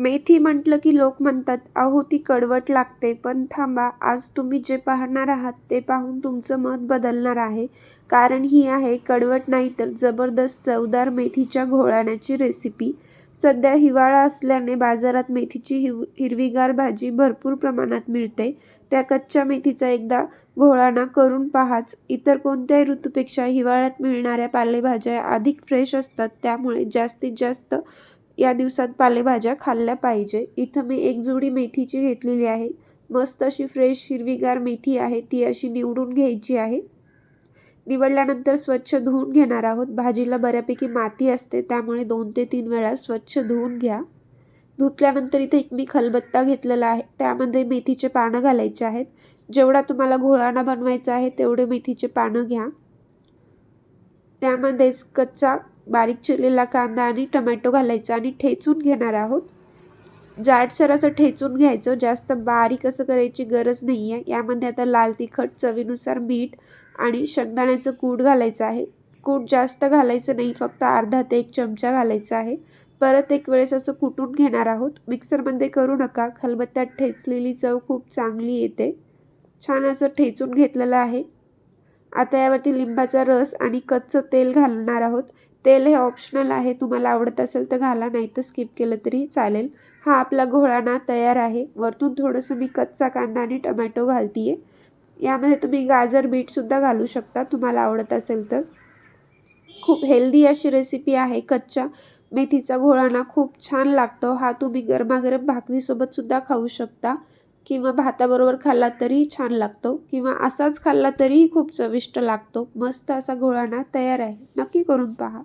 मेथी म्हटलं की लोक म्हणतात अहो ती कडवट लागते पण थांबा आज तुम्ही जे पाहणार आहात ते पाहून तुमचं मत बदलणार आहे. कारण ही आहे कडवट नाही तर जबरदस्त चवदार मेथीच्या घोळाण्याची रेसिपी सध्या हिवाळा असल्याने बाजारात मेथीची हिव हिरवीगार भाजी भरपूर प्रमाणात मिळते. त्या कच्च्या मेथीचा एकदा घोळाणा करून पाहाच. इतर कोणत्याही ऋतूपेक्षा हिवाळ्यात मिळणाऱ्या पालेभाज्या अधिक फ्रेश असतात त्यामुळे जास्तीत जास्त या दिवसात पालेभाज्या खाल्ल्या पाहिजे. इथं मी एक जुडी मेथीची घेतलेली आहे. मस्त अशी फ्रेश हिरवीगार मेथी आहे. ती अशी निवडून घ्यायची आहे. निवडल्यानंतर स्वच्छ धुवून घेणार आहोत. भाजीला बऱ्यापैकी माती असते त्यामुळे दोन ते तीन वेळा स्वच्छ धुवून घ्या. धुतल्यानंतर इथे एक मी खलबत्ता घेतलेला आहे. त्यामध्ये मेथीचे पानं घालायचे आहेत. जेवढा तुम्हाला घोळाणा बनवायचा आहे तेवढे मेथीचे पानं घ्या. त्यामध्येच कच्चा बारीक चिरलेला कांदा आणि टमॅटो घालायचा आणि ठेचून घेणार आहोत. जाडसर असं ठेचून घ्यायचं जास्त बारीक असं करायची गरज नाही आहे यामध्ये आता लाल तिखट चवीनुसार मीठ आणि शेंगदाण्याचं कूट घालायचं आहे. कूट जास्त घालायचं नाही फक्त अर्धा ते एक चमचा घालायचा आहे. परत एक वेळेस असं कुटून घेणार आहोत. मिक्सरमध्ये करू नका खलबत्त्यात ठेचलेली चव खूप चांगली येते. छान असं ठेचून घेतलेलं आहे. आता यावरती लिंबाचा रस आणि कच्चं तेल घालणार आहोत. तेल हे ऑप्शनल आहे. तुम्हाला आवडत असेल तर घाला नाही तर स्किप केलं तरी चालेल. हा आपला घोळाणा तयार आहे. वरतून थोडंसं मी कच्चा कांदा आणि टमॅटो घालते आहे यामध्ये तुम्ही गाजर बीटसुद्धा घालू शकता. तुम्हाला आवडत असेल तर. खूप हेल्दी अशी रेसिपी आहे कच्च्या. मेथीचा घोळाणा खूप छान लागतो. हा तुम्ही गरमागरम भाकरीसोबतसुद्धा खाऊ शकता. किंवा भाताबरोबर खाल्ला तरीही छान लागतो किंवा असाच खाल्ला तरीही खूप चविष्ट लागतो. मस्त असा घोळाणा तयार आहे. नक्की करून पहा.